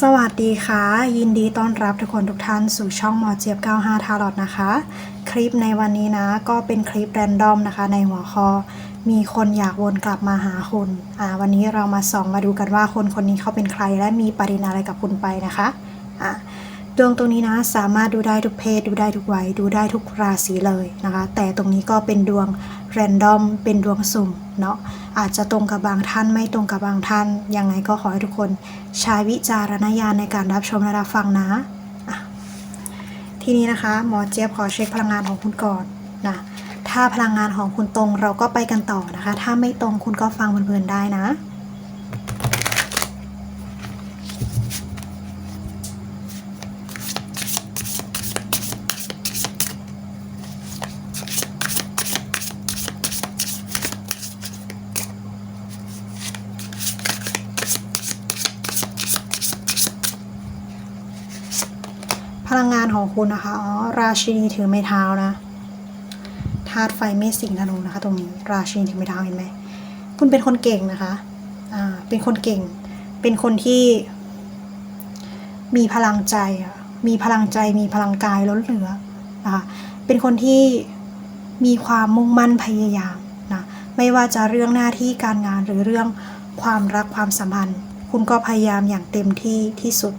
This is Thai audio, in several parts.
สวัสดีค่ะ ยินดีต้อนรับทุกคนทุกท่านสู่ช่องหมอเจี๊ยบ 95 ทารอดนะคะ คลิปในวันนี้นะก็เป็นคลิปแรนดอมนะคะ ในหัวข้อมีคนอยากวนกลับมาหาคุณอ่าวันนี้เรามาส่องมาดูกันว่าคนคนนี้เขาเป็นใครและมีปริณาอะไรกับคุณไปนะคะอะ ดวงตรงนี้นะสามารถดูได้ทุกเพศดูได้ทุกวัยดูได้ทุกราศีเลยนะคะ แต่ตรงนี้ก็เป็นดวงแรนดอมเป็นดวงสุ่มเนาะอาจจะตรงกับบางท่านไม่ตรงกับบางท่าน ยังไงก็ขอให้ทุกคนใช้วิจารณญาณในการรับชมและรับฟังนะะทีนี้นะคะหมอเจี๊ยบขอเช็คพลังงานของคุณก่อนนะถ้าพลังงานของคุณตรงเราก็ไปกันต่อนะคะ ถ้าไม่ตรงคุณก็ฟังเพลินๆได้นะ พลังงานของ คุณนะคะ อ๋อ ราชินีถือไม้เท้านะ ธาตุไฟเมษสิงห์ธนูนะคะ ตรงนี้ ราชินีถือไม้เท้าเห็นไหม คุณเป็นคนเก่งนะคะ อ่า เป็นคนเก่ง เป็นคนที่ มีพลังใจอะมีพลังใจ มีพลังกายล้นเหลือนะคะ เป็นคนที่มีความมุ่งมั่นพยายามนะ ไม่ว่าจะเรื่องหน้าที่การงานหรือเรื่องความรักความสัมพันธ์ คุณก็พยายามอย่างเต็มที่ที่สุด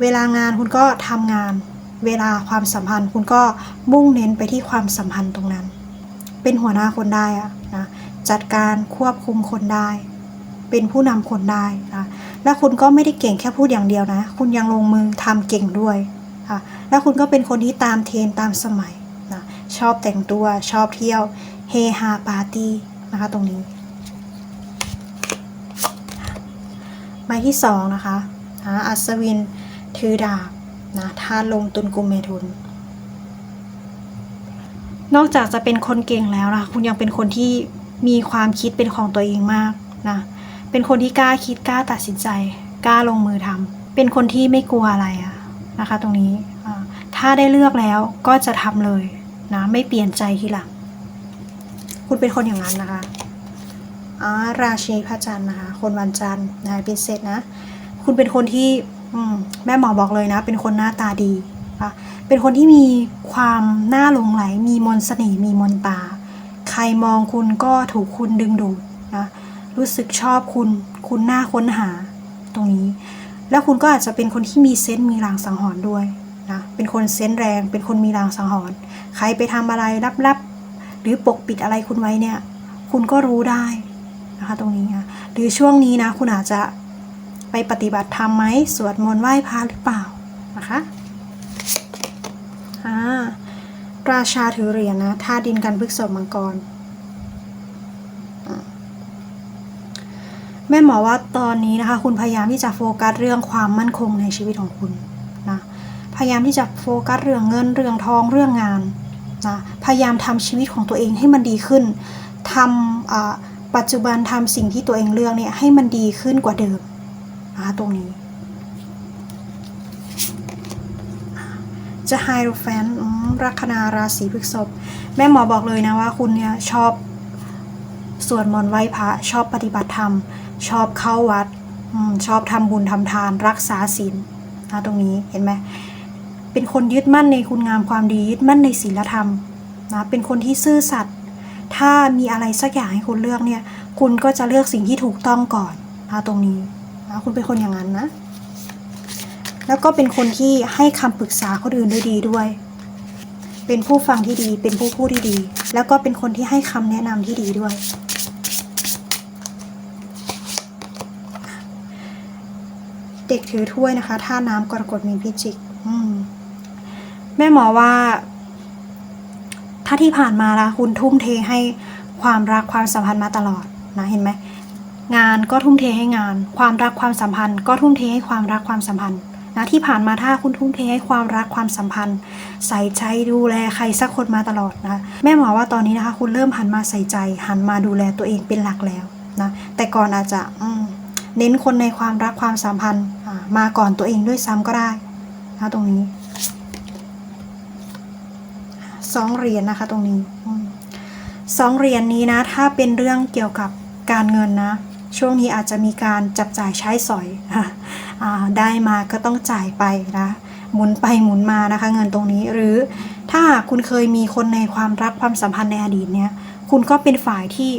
เวลางานคุณก็ทำงาน เวลาความสัมพันธ์คุณก็มุ่งเน้นไปที่ความสัมพันธ์ตรงนั้น เป็นหัวหน้าคนได้อะนะจัดการควบคุมคนได้ เป็นผู้นำคนได้นะและคุณก็ไม่ได้เก่งแค่พูดอย่างเดียวนะ คุณยังลงมือทำเก่งด้วยค่ะและคุณก็เป็นคนที่ตามเทรนตามสมัยนะชอบแต่งตัวชอบเที่ยวเฮฮาปาร์ตี้นะคะตรงนี้ใบที่สองนะคะอัศวิน ถือดาบนะถ้าลงตุนกุมเมทุน นอกจากจะเป็นคนเก่งแล้วนะคุณยังเป็นคนที่มีความคิดเป็นของตัวเองมากนะเป็นคนที่กล้าคิดกล้าตัดสินใจกล้าลงมือทำเป็นคนที่ไม่กลัวอะไรอะนะคะ ตรงนี้ถ้าได้เลือกแล้วก็จะทำเลยนะไม่เปลี่ยนใจทีหลังคุณเป็นคนอย่างนั้นนะคะอาราชีพระจันทร์นะคะ คนวันจันทร์นะเป็นเซตนะ คุณเป็นคนที่ อืมแม่หมอบอกเลยนะ เป็นคนหน้าตาดีนะเป็นคนที่มีความน่าหลงไหล มีมนต์เสน่ห์มีมนตา ใครมองคุณก็ถูกคุณดึงดูดนะรู้สึกชอบคุณ คุณน่าค้นหาตรงนี้ แล้วคุณก็อาจจะเป็นคนที่มีเซนต์มีรางสังหรณ์ด้วยนะเป็นคนเซนต์แรง เป็นคนมีรางสังหรณ์ใครไปทำอะไรลับๆ หรือปกปิดอะไรคุณไว้เนี่ย คุณก็รู้ได้นะคะตรงนี้นะหรือช่วงนี้นะ คุณอาจจะ ไปปฏิบัติธรรมไหมสวดมนต์ไหว้พระหรือเปล่านะคะอ่าราชาถือเหรียญนะท่าดินกันพฤกษบมังกร แม่หมอว่าตอนนี้นะคะ คุณพยายามที่จะโฟกัสเรื่องความมั่นคงในชีวิตของคุณนะพยายามที่จะโฟกัสเรื่องเงินเรื่องทองเรื่องงานนะพยายามทำชีวิตของตัวเองให้มันดีขึ้นทำอ่าปัจจุบันทำสิ่งที่ตัวเองเลือกเนี่ยให้มันดีขึ้นกว่าเดิม นะคะตรงนี้จะไฮโรแฟนลัคนาราศีพฤษภแม่หมอบอกเลยนะว่าคุณเนี่ยชอบสวดมนต์ไหว้พระชอบปฏิบัติธรรม ชอบเข้าวัดอชอบทำบุญทำทานรักษาศีลนะตรงนี้เห็นไหมเป็นคนยึดมั่นในคุณงามความดียึดมั่นในศีลธรรมนะเป็นคนที่ซื่อสัตย์ถ้ามีอะไรสักอย่างให้คุณเลือกเนี่ย คุณก็จะเลือกสิ่งที่ถูกต้องก่อนนะตรงนี้ นะคุณเป็นคนอย่างนั้นนะ แล้วก็เป็นคนที่ให้คำปรึกษาคนอื่นได้ดีด้วย เป็นผู้ฟังที่ดี เป็นผู้พูดที่ดี แล้วก็เป็นคนที่ให้คำแนะนำที่ดีด้วย เด็กถือถ้วยนะคะท่าน้ำกรกฎมีพิจิกอืแม่หมอว่า ถ้าที่ผ่านมาละคุณทุ่มเทให้ความรักความสัมพันธ์มาตลอดนะเห็นไหม งานก็ทุ่มเทให้งาน ความรักความสัมพันธ์ ก็ทุ่มเทให้ความรักความสัมพันธ์นะที่ผ่านมาถ้าคุณทุ่มเทให้ความรักความสัมพันธ์ ใส่ใจดูแลใครสักคนมาตลอดนะแม่หมอว่าตอนนี้นะคะ คุณเริ่มหันมาใส่ใจ หันมาดูแลตัวเองเป็นหลักแล้วนะแต่ก่อนอาจจะเน้นคนในความรักความสัมพันธ์มาก่อนตัวเองด้วยซ้ำก็ได้นะตรงนี้สองเหรียญนะคะตรงนี้สองเหรียญนี้นะ ถ้าเป็นเรื่องเกี่ยวกับการเงินนะ ช่วงนี้อาจจะมีการจับจ่ายใช้สอยอได้มาก็ต้องจ่ายไปนะหมุนไปหมุนมานะคะเงินตรงนี้หรือถ้าคุณเคยมีคนในความรักความสัมพันธ์ในอดีตเนี่ยคุณก็เป็นฝ่ายที่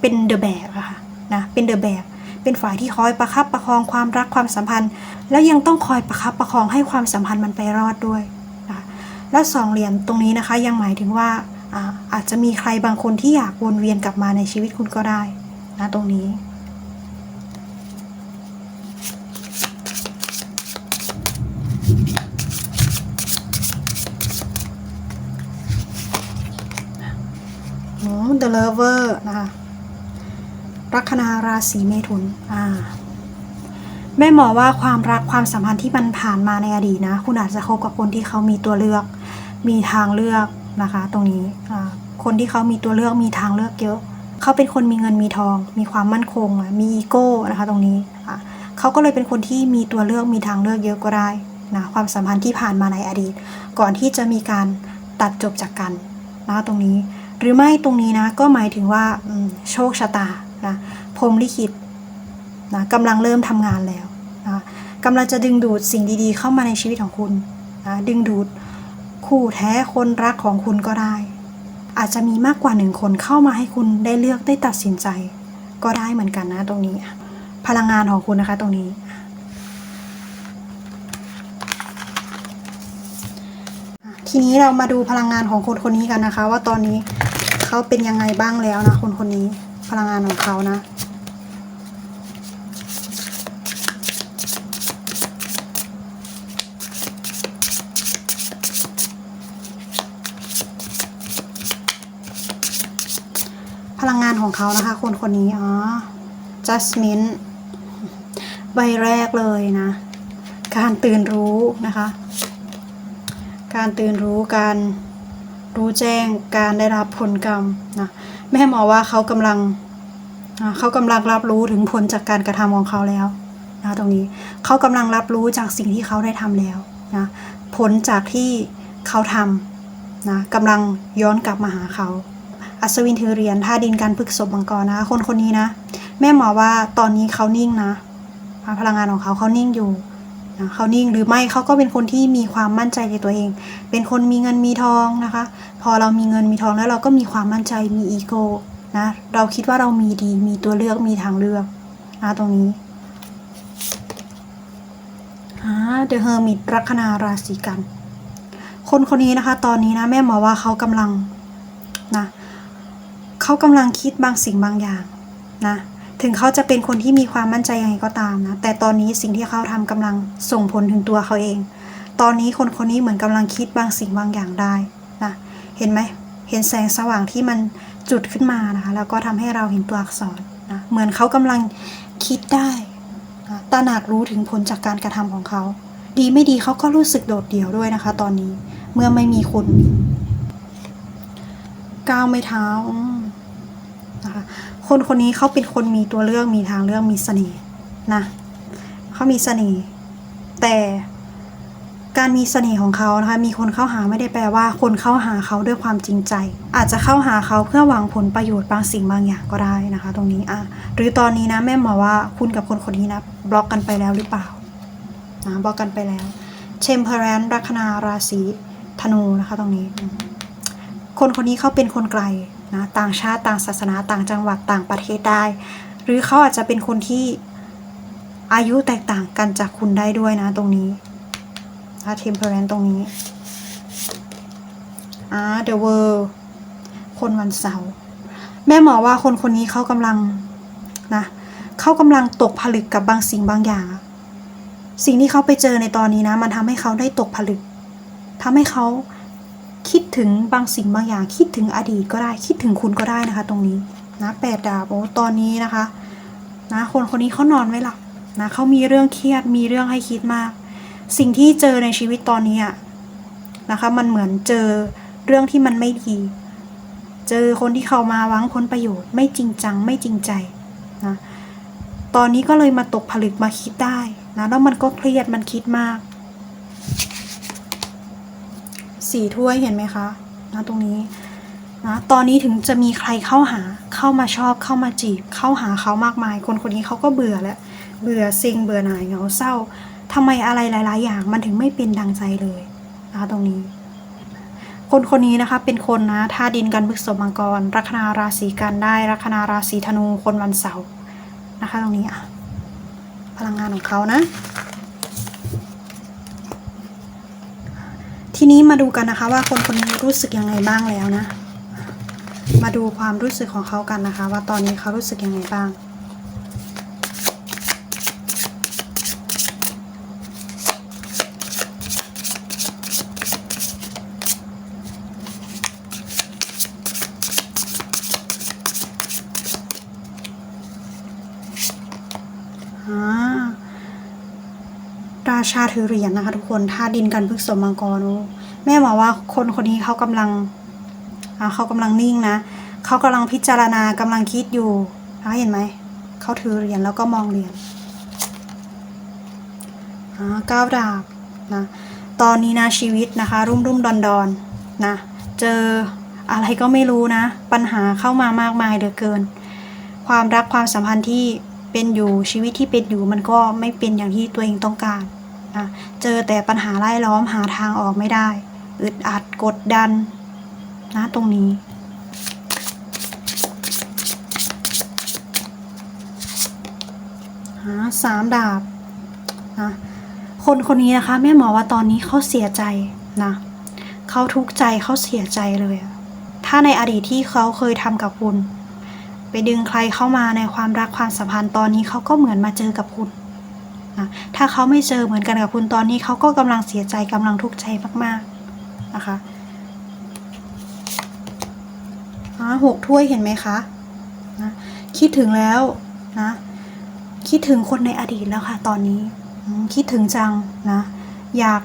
เป็นเดอะแบกอะค่ะนะเป็นเดอะแบกเป็นฝ่ายที่คอยประคับประคองความรักความสัมพันธ์ แล้วยังต้องคอยประคับประคองให้ความสัมพันธ์มันไปรอดด้วยนะแล้วสองเหรียญตรงนี้นะคะยังหมายถึงว่าอาจจะมีใครบางคนที่อยากวนเวียนกลับมาในชีวิตคุณก็ได้นะตรงนี้ โอ้ The Lover นะคะลัคนาราศีเมถุนอ่าแม่หมอว่าความรักความสัมพันธ์ที่มันผ่านมาในอดีตนะ คุณอาจจะคบกับคนที่เขามีตัวเลือก มีทางเลือกนะคะ ตรงนี้คนที่เขามีตัวเลือกมีทางเลือกเยอะ เขาเป็นคนมีเงินมีทอง มีความมั่นคงมีอีโก้นะคะ ตรงนี้เขาก็เลยเป็นคนที่มีตัวเลือกมีทางเลือกเยอะก็ได้นะความสัมพันธ์ที่ผ่านมาในอดีต ก่อนที่จะมีการตัดจบจากกันนะคะตรงนี้ หรือไม่ตรงนี้นะก็หมายถึงว่าโชคชะตานะพรมลิขิตนะกำลังเริ่มทำงานแล้วนะกำลังจะดึงดูดสิ่งดีๆ เข้ามาในชีวิตของคุณนะดึงดูดคู่แท้คนรักของคุณก็ได้ อาจจะมีมากกว่าหนึ่งคนเข้ามาให้คุณได้เลือกได้ตัดสินใจ ก็ได้เหมือนกันนะตรงนี้ พลังงานของคุณนะคะตรงนี้ทีนี้เรามาดูพลังงานของคนคนนี้กันนะคะ ว่าตอนนี้ เขาเป็นยังไงบ้างแล้วนะคนคนนี้พลังงานของเขานะพลังงานของเขานะคะ คนคนนี้อ๋อ Jasmine ใบแรกเลยนะ การตื่นรู้นะคะ การตื่นรู้การ รู้แจ้งการได้รับผลกรรมนะแม่หมอว่าเขากำลังเขากำลังรับรู้ถึงผลจากการกระทำของเขาแล้วนะตรงนี้เขากำลังรับรู้จากสิ่งที่เขาได้ทำแล้วนะผลจากที่เขาทำนะกำลังย้อนกลับมาหาเขา อัศวินถือเหรียญท่าดินการพึกศพมังกรนะ คนคนนี้นะ แม่หมอว่าตอนนี้เขานิ่งนะ พลังงานของเขาเขานิ่งอยู่ นะเขานิ่งหรือไม่เขาก็เป็นคนที่มีความมั่นใจในตัวเอง เป็นคนมีเงินมีทองนะคะ พอเรามีเงินมีทองแล้วเราก็มีความมั่นใจมีอีโก้นะเราคิดว่าเรามีดีมีตัวเลือกมีทางเลือกนะตรงนี้อ่าเดอะเฮอร์มิตลัคนาราศีกัน คนคนนี้นะคะ ตอนนี้นะแม่หมอว่าเขากำลังนะเขากำลังคิดบางสิ่งบางอย่างนะ ถึงเขาจะเป็นคนที่มีความมั่นใจยังไงก็ตามนะ แต่ตอนนี้สิ่งที่เขาทำกำลังส่งผลถึงตัวเขาเอง ตอนนี้คนคนนี้เหมือนกำลังคิดบางสิ่งบางอย่างได้นะ เห็นไหม เห็นแสงสว่างที่มันจุดขึ้นมานะคะ แล้วก็ทำให้เราเห็นตัวอักษรนะ เหมือนเขากำลังคิดได้นะตระหนักรู้ถึงผลจากการกระทำของเขา ดีไม่ดีเขาก็รู้สึกโดดเดี่ยวด้วยนะคะ ตอนนี้ เมื่อไม่มีคุณก้าวไม่เท้า คนคนนี้เขาเป็นคนมีตัวเลือกมีทางเลือกมีเสน่ห์นะเขามีเสน่ห์แต่การมีเสน่ห์ของเขานะคะมีคนเข้าหาไม่ได้แปลว่า คนเข้าหาเขาด้วยความจริงใจ อาจจะเข้าหาเขาเพื่อหวังผลประโยชน์บางสิ่งบางอย่างก็ได้นะคะ ตรงนี้อะหรือตอนนี้นะแม่หมอว่าคุณกับคนคนนี้นะบล็อกกันไปแล้วหรือเปล่านะบล็อกกันไปแล้วเชมเพอร์แรนลัคนาราศีธนูนะคะตรงนี้ คนคนนี้เขาเป็นคนไกล นะต่างชาติต่างศาสนาต่างจังหวัดต่างประเทศได้ หรือเขาอาจจะเป็นคนที่อายุแตกต่างกันจากคุณได้ด้วยนะตรงนี้อาเทมเพอร์แรนตรงนี้อ่า The World คนวันเสาร์แม่หมอว่าคนคนนี้เขากำลังนะเขากำลังตกผลึกกับบางสิ่งบางอย่าง สิ่งที่เขาไปเจอในตอนนี้นะ มันทำให้เขาได้ตกผลึกทำให้เขา คิดถึงบางสิ่งบางอย่าง คิดถึงอดีตก็ได้ คิดถึงคุณก็ได้นะคะ ตรงนี้นะแปดดาบโอ้ตอนนี้นะคะนะคนคนนี้เขานอนไม่หลับนะเขามีเรื่องเครียดมีเรื่องให้คิดมาก สิ่งที่เจอในชีวิตตอนนี้อะนะคะ มันเหมือนเจอเรื่องที่มันไม่ดี เจอคนที่เขามาหวังผลประโยชน์ ไม่จริงจัง ไม่จริงใจนะตอนนี้ก็เลยมาตกผลึกมาคิดได้นะแล้วมันก็เครียดมันคิดมาก สี่ถ้วยเห็นไหมคะนะตรงนี้นะตอนนี้ถึงจะมีใครเข้าหาเข้ามาชอบเข้ามาจีบ เข้าหาเขามากมาย คนคนนี้เขาก็เบื่อแล้วเบื่อซ็งเบื่อหน่ายเหงาเศร้าทำไมอะไรหลาย ๆ อย่างมันถึงไม่เป็นดังใจเลยนะตรงนี้ คนคนนี้นะคะเป็นคนนะธาดินกันพฤกษมังกร ลัคนาราศีกันได้ลัคนาราศีธนูคนวันเสาร์นะคะ ตรงนี้อะพลังงานของเขานะ ทีนี้มาดูกันนะคะว่าคนคนนี้รู้สึกยังไงบ้างแล้วนะ มาดูความรู้สึกของเขากันนะคะ ว่าตอนนี้เขารู้สึกยังไงบ้าง อ่าราชา ถือเหรียญนะคะทุกคนท่าตุดินกันพฤกษมังกรโอ้แม่บอกว่าคนคนนี้เขากำลังเขากำลังนิ่งนะเขากำลังพิจารณากำลังคิดอยู่เห็นไหมเขาถือเหรียญแล้วก็มองเหรียญอ่าก้าดาบนะตอนนี้นะชีวิตนะคะ รุ่มรุ่มดอนดอนนะเจออะไรก็ไม่รู้นะ ปัญหาเข้ามามากมายเหลือเกิน ความรักความสัมพันธ์ที่เป็นอยู่ชีวิตที่เป็นอยู่มันก็ไม่เป็นอย่างที่ตัวเองต้องการ นะเจอแต่ปัญหาไล่ล้อมหาทางออกไม่ได้ อึดอัดกดดัน นะตรงนี้ หาสามดาบนะคนคนนี้นะคะแม่หมอว่าตอนนี้เขาเสียใจนะเขาทุกข์ใจเขาเสียใจเลย ถ้าในอดีตที่เขาเคยทำกับคุณ ไปดึงใครเข้ามาในความรักความสัมพันธ์ตอนนี้เขาก็เหมือนมาเจอกับคุณ นะถ้าเขาไม่เจอเหมือนกันกับคุณตอนนี้เขาก็กำลังเสียใจกำลังทุกข์ใจมากๆนะคะอ่าหกถ้วยเห็นไหมคะนะคิดถึงแล้วนะคิดถึงคนในอดีตแล้วค่ะ ตอนนี้คิดถึงจังนะอยาก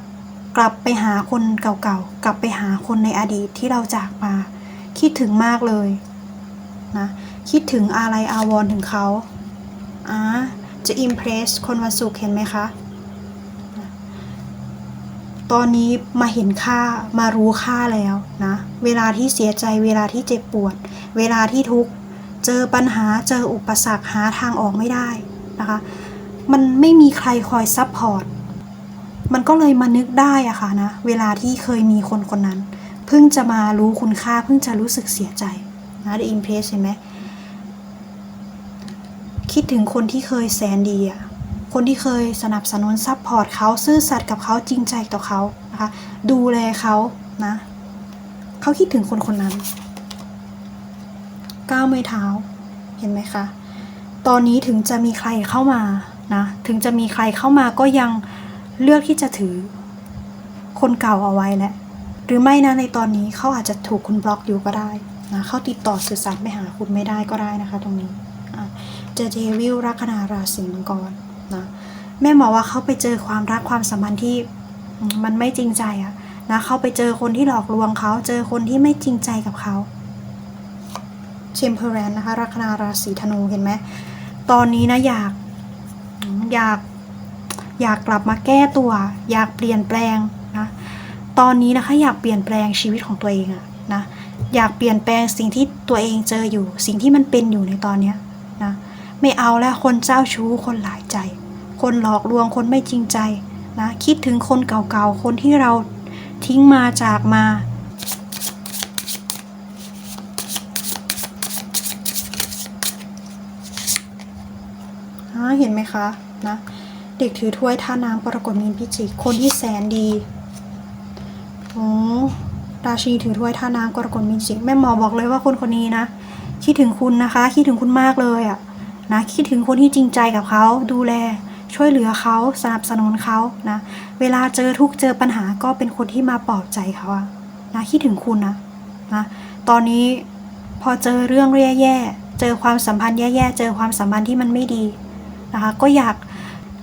กลับไปหาคนเก่าๆ กลับไปหาคนในอดีตที่เราจากมา คิดถึงมากเลยนะคิดถึงอะไรอาวรถึงเขาอ่า จะอิมเพรสคนวันศุกร์เห็นไหมคะ ตอนนี้มาเห็นค่ามารู้ค่าแล้วนะ เวลาที่เสียใจเวลาที่เจ็บปวด เวลาที่ทุกข์เจอปัญหาเจออุปสรรคหาทางออกไม่ได้นะคะ มันไม่มีใครคอยซับพอร์ตมันก็เลยมานึกได้อะค่ะนะ เวลาที่เคยมีคนคนนั้น เพิ่งจะมารู้คุณค่าเพิ่งจะรู้สึกเสียใจนะได้อิมเพรสเห็นไหม คิดถึงคนที่เคยแสนดีอะคนที่เคยสนับสนุนซัพพอร์ตเขาซื่อสัตย์กับเขาจริงใจต่อเขานะคะดูแลเขานะเขาคิดถึงคนคนนั้นก้าวไม่เท้าเห็นไหมคะตอนนี้ถึงจะมีใครเข้ามานะถึงจะมีใครเข้ามาก็ยังเลือกที่จะถือ คนเก่าเอาไว้แหละ หรือไม่นะในตอนนี้เขาอาจจะถูกคุณบล็อกอยู่ก็ได้นะเขาติดต่อสื่อสารไปหาคุณไม่ได้ก็ได้นะคะ ตรงนี้ จอเดวิลลัคนาราศีมังกรนะแม่หมอว่าเขาไปเจอความรักความสัมพันธ์ที่มันไม่จริงใจอะนะเขาไปเจอคนที่หลอกลวงเขา เจอคนที่ไม่จริงใจกับเขาเชมเพอร์แรนนะคะลัคนาราศีธนูเห็นไหมตอนนี้นะอยากอยากอยากกลับมาแก้ตัว อยากเปลี่ยนแปลงนะตอนนี้นะคะอยากเปลี่ยนแปลงชีวิตของตัวเองอะนะอยากเปลี่ยนแปลงสิ่งที่ตัวเองเจออยู่ สิ่งที่มันเป็นอยู่ในตอนเนี้ย ไม่เอาแล้วคนเจ้าชู้คนหลายใจ คนหลอกลวงคนไม่จริงใจนะคิดถึงคนเก่าๆ คนที่เราทิ้งมาจากมา เห็นไหมคะนะเด็กถือถ้วยท่าน้ำกรกฎมีนพิจิกคนที่แสนดีโอ้ราชีถือถ้วยท่าน้ำกรกฎมีนพิจิกแม่หมอบอกเลยว่าคนคนนี้นะคิดถึงคุณนะคะคิดถึงคุณมากเลยอะ นะคิดถึงคนที่จริงใจกับเขาดูแล ช่วยเหลือเขาสนับสนุนเขานะเวลาเจอทุกเจอปัญหาก็เป็นคนที่มาปลอบใจเขาอะนะคิดถึงคุณนะนะตอนนี้พอเจอเรื่องแย่ๆเจอความสัมพันธ์แย่ๆเจอความสัมพันธ์ที่มันไม่ดีนะคะก็อยาก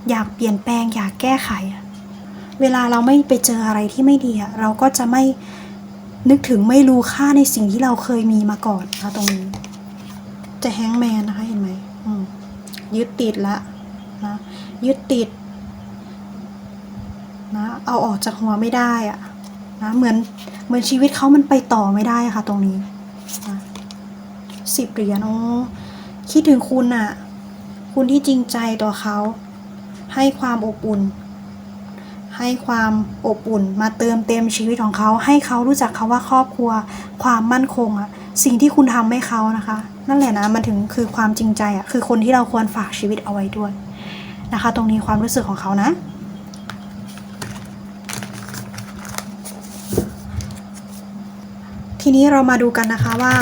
อยากเปลี่ยนแปลงอยากแก้ไข เวลาเราไม่ไปเจออะไรที่ไม่ดีเราก็จะไม่นึกถึงไม่รู้ค่าในสิ่งที่เราเคยมีมาก่อนนะคะตรงนี้ จะแฮงแมนนะคะเห็นไหม ยึดติดละนะยึดติดนะเอาออกจากหัวไม่ได้อะนะเหมือนเหมือนชีวิตเขามันไปต่อไม่ได้ค่ะ ตรงนี้นะสิบเหรียญโอ้คิดถึงคุณอะคุณที่จริงใจต่อเขา ให้ความอบอุ่น ให้ความอบอุ่นมาเติมเต็มชีวิตของเขา ให้เขารู้จักคาว่าครอบครัว ความมั่นคงอะ สิ่งที่คุณทำให้เขานะคะ นั่นแหละนะมันถึงคือความจริงใจอะคือคนที่เราควรฝากชีวิตเอาไว้ด้วยนะคะ ตรงนี้ความรู้สึกของเขานะทีนี้เรามาดูกันนะคะว่า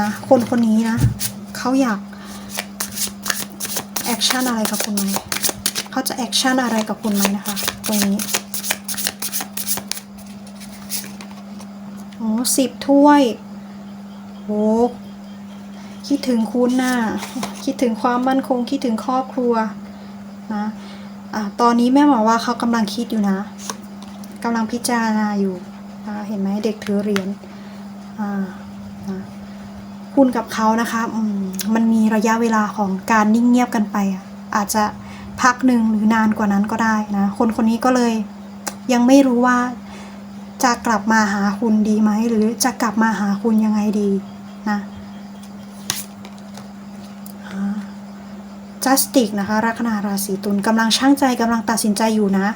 นะคนคนนี้นะเขาอยากแอคชั่นอะไรกับคุณไหมเขาจะแอคชั่นอะไรกับคุณไหมนะคะ ตรงนี้โอ้สิบถ้วย โอ้คิดถึงคุณน่ะคิดถึงความมั่นคงคิดถึงครอบครัวนะอะตอนนี้แม่หมอว่าเขากำลังคิดอยู่นะกำลังพิจารณาอยู่นะเห็นไหมเด็กถือเหรียญอ่านะคุณกับเขานะคะอืมมันมีระยะเวลาของการนิ่งเงียบกันไปอะอาจจะพักหนึ่งหรือนานกว่านั้นก็ได้นะ คนคนนี้ก็เลยยังไม่รู้ว่าจะกลับมาหาคุณดีไหม หรือจะกลับมาหาคุณยังไงดี นะจัสติกนะคะลัคนาราศีตุลกำลังช่างใจกำลังตัดสินใจอยู่นะ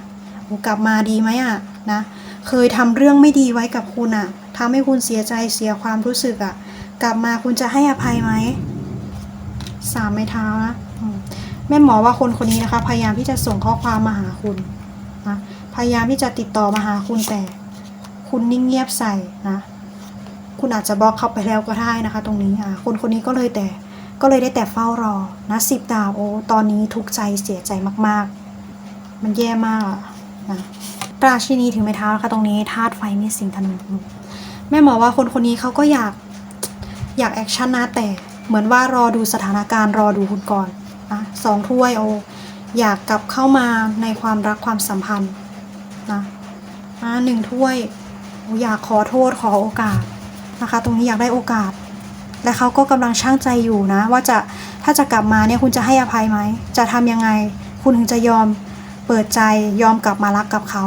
กลับมาดีไหมอะนะเคยทำเรื่องไม่ดีไว้กับคุณอะทำให้คุณเสียใจเสียความรู้สึกอะกลับมาคุณจะให้อภัยไหมสามไม้เท้านะแม่หมอว่าคนคนนี้นะคะ พยายามที่จะส่งข้อความมาหาคุณนะพยายามที่จะติดต่อมาหาคุณแต่ คุณนิ่งเงียบใส่นะ คุณอาจจะบล็อกเขาไปแล้วก็ได้นะคะ ตรงนี้อะคนคนนี้ก็เลยแต่ก็เลยได้แต่เฝ้ารอนะสิบดาวโอ้ตอนนี้ทุกใจเสียใจมากๆ มันแย่มากอะนะราชินีถือไม้เท้านะคะตรงนี้ธาตุไฟมีสิงธนูแม่หมอว่าคนคนนี้เขาก็อยากอยากแอคชั่นนะแต่เหมือนว่ารอดูสถานการณ์รอดูคุณก่อนนะสองถ้วยโออยากกลับเข้ามาในความรักความสัมพันธ์นะนะหนึ่งถ้วยอยากขอโทษขอโอกาส นะคะ ตรงนี้อยากได้โอกาส และเขาก็กำลังช่างใจอยู่นะ ว่าจะถ้าจะกลับมาเนี่ยคุณจะให้อภัยไหม จะทำยังไง คุณถึงจะยอมเปิดใจยอมกลับมารักกับเขา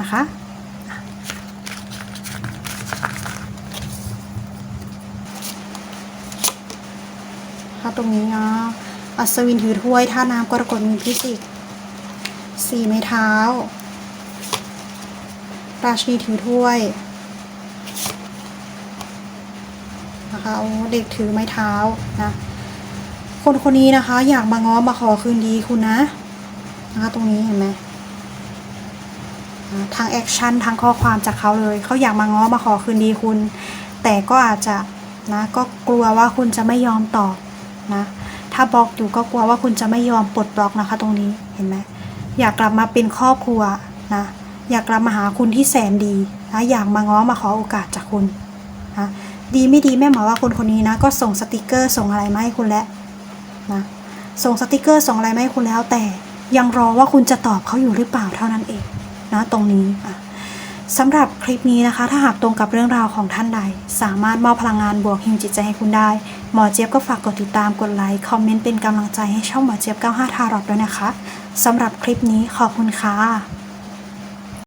นะคะถ้าตรงนี้เนาะอัศวินถือถ้วยท่าน้ำกรกฎมีพิจิกสี่ไม้เท้า ราชินีถือถ้วย นะคะโอ้เด็กถือไม้เท้านะ คนคนนี้นะคะ อยากมาง้อมาขอคืนดีคุณนะนะคะตรงนี้เห็นไหมทางแอคชั่นทางข้อความจากเขาเลย เขาอยากมาง้อมาขอคืนดีคุณ แต่ก็อาจจะนะก็กลัวว่าคุณจะไม่ยอมตอบนะถ้าบล็อกอยู่ก็กลัวว่าคุณจะไม่ยอมปลดบล็อกนะคะ ตรงนี้เห็นไหมอยากกลับมาเป็นครอบครัวนะอยากกลับมาหาคุณที่แสนดีนะอยากมาง้อมาขอโอกาสจากคุณนะ ดีไม่ดีแม่หมอว่าคนคนนี้นะ ก็ส่งสติกเกอร์ส่งอะไรมาให้คุณแล้วนะส่งสติกเกอร์ส่งอะไรมาให้คุณแล้ว แต่ยังรอว่าคุณจะตอบเขาอยู่หรือเปล่าเท่านั้นเองนะตรงนี้อะสำหรับคลิปนี้นะคะ ถ้าหากตรงกับเรื่องราวของท่านใด สามารถมอบพลังงานบวกฮิวจิตใจให้คุณได้ หมอเจี๊ยบก็ฝากกดติดตามกดไลค์คอมเมนต์เป็นกำลังใจให้ช่องหมอเจี๊ยบ 95 ทารอดด้วยนะคะสำหรับคลิปนี้ขอบคุณค่ะ